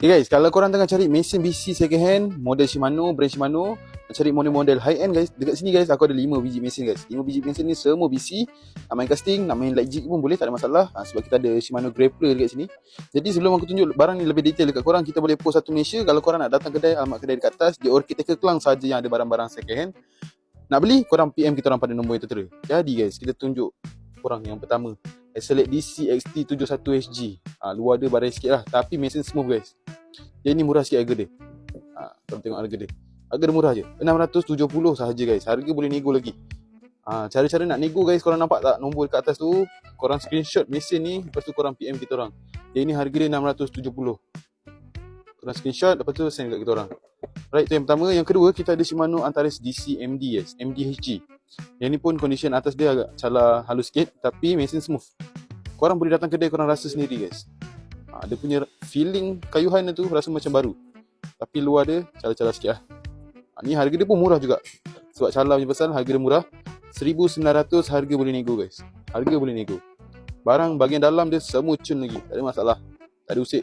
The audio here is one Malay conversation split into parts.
Okay guys, kalau korang tengah cari mesin BC second hand, model Shimano, brand Shimano, cari model-model high end guys, dekat sini guys aku ada 5 biji mesin guys. 5 biji mesin ni semua BC, nak main casting, nak main light jig pun boleh, tak ada masalah. Ha, sebab kita ada Shimano Grappler dekat sini. Jadi sebelum aku tunjuk barang ni lebih detail dekat korang, kita boleh post satu Malaysia. Kalau korang nak datang kedai, alamat kedai dekat atas, di Orchid Tackle Klang saja yang ada barang-barang second hand. Nak beli, korang PM kita orang pada nombor yang tertera. Jadi guys, kita tunjuk korang yang pertama. Select DC XT71HG. Ha, luar dia barai sikit lah. Tapi mesin smooth guys. Dia ni murah sikit harga dia. Ha, korang tengok harga dia. Harga dia murah je. 670 sahaja guys. Harga boleh nego lagi. Ha, cara-cara nak nego guys, korang nampak tak nombor dekat atas tu? Korang screenshot mesin ni, lepas tu korang PM kita orang. Dia ni harga dia 670. Korang screenshot, lepas tu send dekat kita orang. Right, tu yang pertama. Yang kedua, kita ada Shimano Antares DC MD yes. MDHG. Yang ni pun condition atas dia agak cala halus sikit tapi mesin smooth. Korang boleh datang kedai korang rasa sendiri guys. Ha, dia punya feeling kayuhan tu rasa macam baru. Tapi luar dia cala-cala sikit lah. Ha, ni harga dia pun murah juga. Sebab cala punya pasal harga dia murah. 1900 harga boleh nego guys. Harga boleh nego. Barang bahagian dalam dia semua cun lagi. Tak ada masalah. Tak ada usik.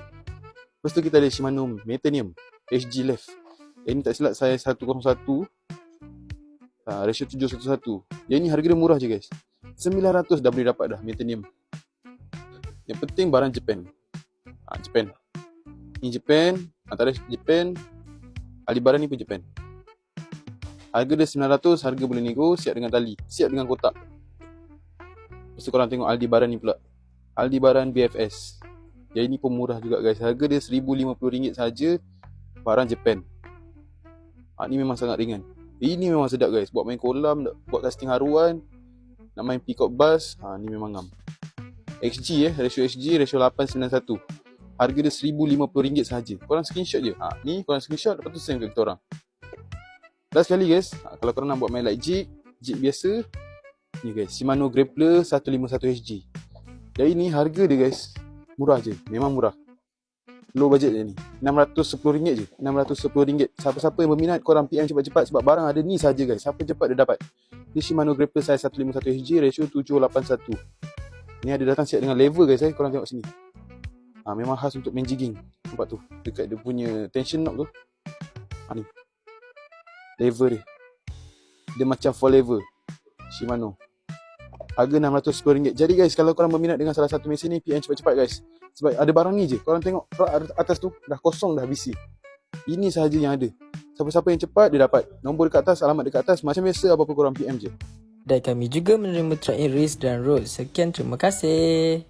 Lepas tu kita ada Shimano Metanium HG Left. Yang ni tak silap saya 101 Ha, ratio 711. Yang ni harga dia murah je guys. 900 dah boleh dapat dah Metanium. Yang penting barang Japan. Ha, Japan. Ni Japan, antara Japan, Alibara ni pun Japan. Harga dia 900, harga boleh nego, siap dengan tali, siap dengan kotak. Lepas tu korang tengok Aldebaran ni pula. Aldebaran BFS. Yang ini pun murah juga guys. Harga dia RM1,050 saja. Barang Japan. Ha, ni memang sangat ringan. Ini memang sedap guys. Buat main kolam, buat casting haruan, nak main peacock bass, ha, ni memang ngam. XG eh, ratio XG, ratio 891. Harga dia RM1,050 sahaja. Korang screenshot je. Ha, ni korang screenshot, lepas tu send ke kita orang. Last sekali guys, ha, kalau korang nak buat main light jig, jig biasa, ni guys, Shimano Grappler 151HG. Yang ini harga dia guys, murah je. Memang murah. Low budget je ni. RM610 je. RM610. Siapa-siapa yang berminat, korang PM cepat-cepat sebab barang ada ni saja guys. Siapa cepat dia dapat. Ni Shimano Grappler size 151HG, ratio 781. Ni ada datang siap dengan lever guys eh. Korang tengok sini. Ha, memang khas untuk main jigging. Nampak tu. Dekat dia punya tension knob tu. Ha ni. Lever dia. Dia macam full lever. Shimano. Harga RM610. Jadi guys, kalau korang berminat dengan salah satu mesin ni, PM cepat-cepat guys. Sebab ada barang ni je. Korang tengok atas tu, dah kosong dah BC. Ini sahaja yang ada. Siapa-siapa yang cepat, dia dapat. Nombor dekat atas, alamat dekat atas. Macam biasa, apa-apa korang PM je. Dan kami juga menerima track in race dan road. Sekian terima kasih.